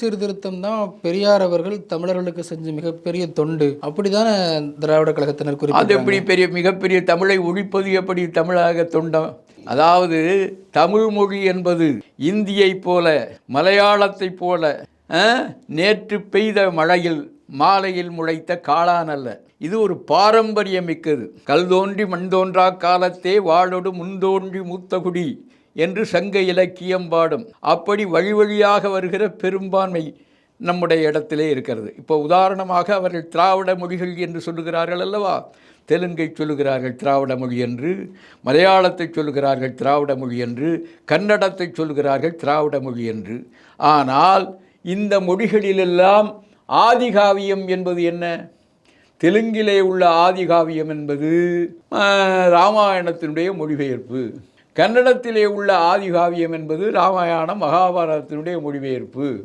சீர்திருத்தம் தான் பெரியார் அவர்கள் தமிழர்களுக்கு செஞ்ச மிகப்பெரிய தொண்டு. அப்படிதானே திராவிட கழகத்தினர் அது எப்படி பெரிய மிகப்பெரிய தமிழை ஒழிப்பது எப்படி தமிழாக தொண்டம் அதாவது தமிழ் மொழி என்பது இந்தியைப் போல மலையாளத்தைப் போல நேற்று பெய்த மழையில் மாலையில் முளைத்த காளான் அல்ல. இது ஒரு பாரம்பரியம் மிக்கது கல் தோன்றி மண் தோன்றா காலத்தே வாழொடு முன்தோன்றி மூத்தகுடி என்று சங்க இலக்கியம் பாடும். அப்படி வழி வழியாக வருகிற பெரும்பான்மை நம்முடைய இடத்திலே இருக்கிறது. இப்போ உதாரணமாக அவர்கள் திராவிட மொழிகள் என்று சொல்லுகிறார்கள் அல்லவா? தெலுங்கை சொல்லுகிறார்கள் திராவிட மொழி என்று மலையாளத்தை சொல்லுகிறார்கள் திராவிட மொழி என்று கன்னடத்தை சொல்லுகிறார்கள் திராவிட மொழி என்று. ஆனால் இந்த மொழிகளிலெல்லாம் ஆதிகாவியம் என்பது என்ன? தெலுங்கிலே உள்ள ஆதிகாவியம் என்பது ராமாயணத்தினுடைய மொழிபெயர்ப்பு. கன்னடத்திலே உள்ள ஆதிகாவியம் என்பது ராமாயணம் மகாபாரதத்தினுடைய மொழிபெயர்ப்பு.